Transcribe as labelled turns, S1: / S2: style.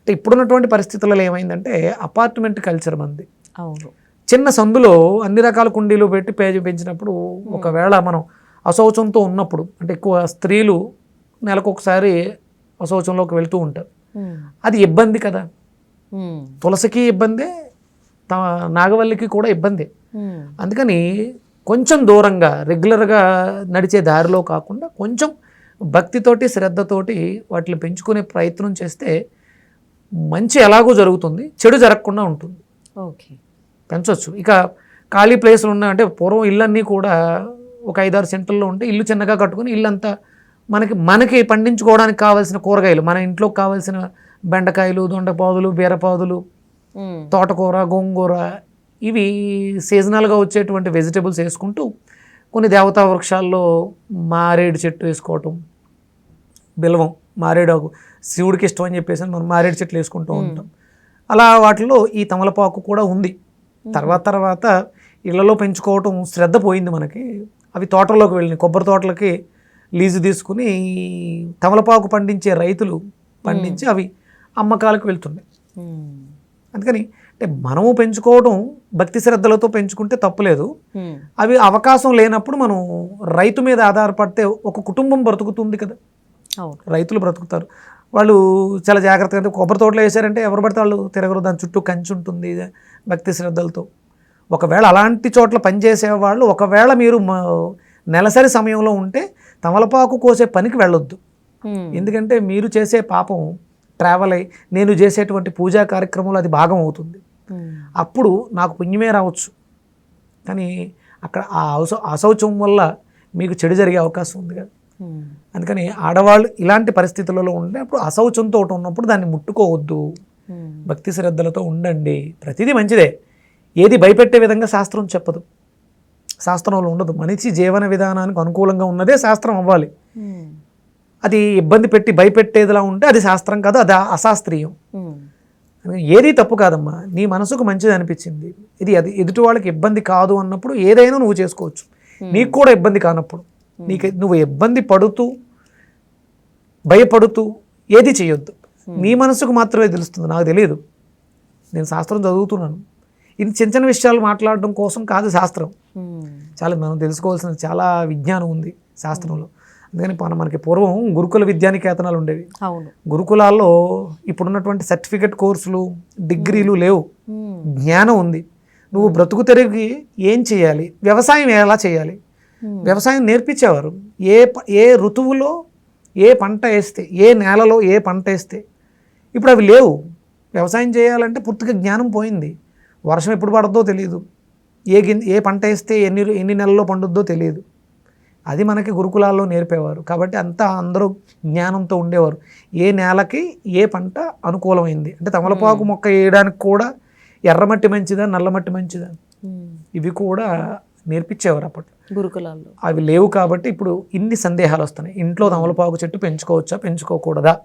S1: అంటే ఇప్పుడున్నటువంటి పరిస్థితులలో ఏమైందంటే అపార్ట్మెంట్ కల్చర్ మంది
S2: అవును
S1: చిన్న సందులో అన్ని రకాల కుండీలు పెట్టి పేజీ పెంచినప్పుడు ఒకవేళ మనం అశౌచంతో ఉన్నప్పుడు అంటే ఎక్కువ స్త్రీలు నెలకొకసారి అశౌచంలోకి వెళ్తూ ఉంటారు. అది ఇబ్బంది కదా. తులసికి ఇబ్బందే నాగవల్లికి కూడా ఇబ్బంది. అందుకని కొంచెం దూరంగా రెగ్యులర్గా నడిచే దారిలో కాకుండా కొంచెం భక్తితోటి శ్రద్ధతోటి వాటిని పెంచుకునే ప్రయత్నం చేస్తే మంచి ఎలాగో జరుగుతుంది చెడు జరగకుండా ఉంటుంది.
S2: ఓకే.
S1: పెంచవచ్చు ఇక ఖాళీ ప్లేస్లు ఉన్నాయి అంటే పూర్వం ఇళ్ళన్నీ కూడా ఒక ఐదారు సెంటర్లో ఉంటే ఇల్లు చిన్నగా కట్టుకుని ఇల్లంతా మనకి మనకి పండించుకోవడానికి కావాల్సిన కూరగాయలు మన ఇంట్లోకి కావాల్సిన బెండకాయలు దొండపాదులు బీరపాదులు. తోటకూర గోంగూర ఇవి సీజనల్గా వచ్చేటువంటి వెజిటబుల్స్ వేసుకుంటూ కొన్ని దేవతా వృక్షాల్లో మారేడు చెట్టు వేసుకోవటం బిల్వం మారేడు ఆకు శివుడికి ఇష్టం అని చెప్పేసి మనం మారేడు చెట్లు వేసుకుంటూ ఉంటాం. అలా వాటిలో ఈ తమలపాకు కూడా ఉంది. తర్వాత తర్వాత ఇళ్ళలో పెంచుకోవటం శ్రద్ధ పోయింది మనకి. అవి తోటల్లోకి వెళ్ళినాయి కొబ్బరి తోటలకి లీజు తీసుకుని తమలపాకు పండించే రైతులు పండించి అవి అమ్మకాలకు వెళ్తున్నాయి. అందుకని అంటే మనము పెంచుకోవడం భక్తి శ్రద్ధలతో పెంచుకుంటే తప్పులేదు. అవి అవకాశం లేనప్పుడు మనం రైతు మీద ఆధారపడితే ఒక కుటుంబం బ్రతుకుతుంది కదా. రైతులు బ్రతుకుతారు. వాళ్ళు చాలా జాగ్రత్తగా అంటే కొబ్బరి తోటలో వేశారంటే ఎవరు పడితే వాళ్ళు తిరగరు. దాని చుట్టూ కంచి ఉంటుంది భక్తి శ్రద్ధలతో. ఒకవేళ అలాంటి చోట్ల పనిచేసే వాళ్ళు ఒకవేళ మీరు మ- నెలసరి సమయంలో ఉంటే తమలపాకు కోసే పనికి వెళ్ళొద్దు. ఎందుకంటే మీరు చేసే పాపం ట్రావెల్ అయ్యి నేను చేసేటువంటి పూజా కార్యక్రమంలో అది భాగం అవుతుంది. అప్పుడు నాకు పుణ్యమే రావచ్చు. కానీ అక్కడ ఆ అశౌ అశౌచం వల్ల మీకు చెడు జరిగే అవకాశం ఉంది కదా. అందుకని ఆడవాళ్ళు ఇలాంటి పరిస్థితులలో ఉన్నప్పుడు అశౌచంతో ఉన్నప్పుడు దాన్ని ముట్టుకోవద్దు. భక్తి శ్రద్ధలతో ఉండండి. ప్రతిదీ మంచిదే. ఏది భయపెట్టే విధంగా శాస్త్రం చెప్పదు. శాస్త్రంలో ఉండదు. మనిషి జీవన విధానానికి అనుకూలంగా ఉన్నదే శాస్త్రం అవ్వాలి. అది ఇబ్బంది పెట్టి భయపెట్టేదిలా ఉంటే అది శాస్త్రం కాదు అది అశాస్త్రీయం. ఏది తప్పు కాదమ్మా. నీ మనసుకు మంచిది అనిపించింది. ఇది అది ఎదుటి వాళ్ళకి ఇబ్బంది కాదు అన్నప్పుడు ఏదైనా నువ్వు చేసుకోవచ్చు. నీకు కూడా ఇబ్బంది కానప్పుడు. నీకు నువ్వు ఇబ్బంది పడుతూ భయపడుతూ ఏది చేయొద్దు. నీ మనసుకు మాత్రమే తెలుస్తుంది నాకు తెలియదు నేను శాస్త్రం చదువుతున్నాను. ఇది చిన్న చిన్న విషయాలు మాట్లాడడం కోసం కాదు శాస్త్రం.
S2: ఉమ్.
S1: చాలా మనం తెలుసుకోవాల్సిన చాలా విజ్ఞానం ఉంది శాస్త్రంలో. అందుకని మన మనకి పూర్వం గురుకుల విద్యానికేతనాలు ఉండేవి. గురుకులాల్లో ఇప్పుడున్నటువంటి సర్టిఫికెట్ కోర్సులు డిగ్రీలు లేవు.
S2: ఉమ్.
S1: జ్ఞానం ఉంది. నువ్వు బ్రతుకు తెరిగి ఏం చేయాలి? వ్యవసాయం ఎలా చేయాలి. వ్యవసాయం నేర్పించేవారు. ఏ ప- ఏ ఋతువులో ఏ పంట వేస్తే ఏ నేలలో ఏ పంట వేస్తే ఇప్పుడు అవి లేవు. వ్యవసాయం చేయాలంటే పూర్తిగా జ్ఞానం పోయింది. వర్షం ఎప్పుడు పడుతుందో తెలియదు ఏ గిన్ ఏ పంట వేస్తే ఎన్ని ఎన్ని నెలల్లో పండుద్దో తెలియదు అది మనకి గురుకులాల్లో నేర్పేవారు. కాబట్టి అంతా అందరూ జ్ఞానంతో ఉండేవారు. ఏ నేలకి ఏ పంట అనుకూలమైంది? అంటే తమలపాకు మొక్క వేయడానికి కూడా ఎర్రమట్టి మంచిదా నల్లమట్టి మంచిదా?
S2: ఉమ్.
S1: ఇవి కూడా నేర్పించేవారు అప్పట్లో.
S2: గురుకులాల్లో.
S1: అవి లేవు కాబట్టి ఇప్పుడు ఇన్ని సందేహాలు వస్తున్నాయి. ఇంట్లో తమలపాకు చెట్టు పెంచుకోవచ్చా? పెంచుకోకూడదా.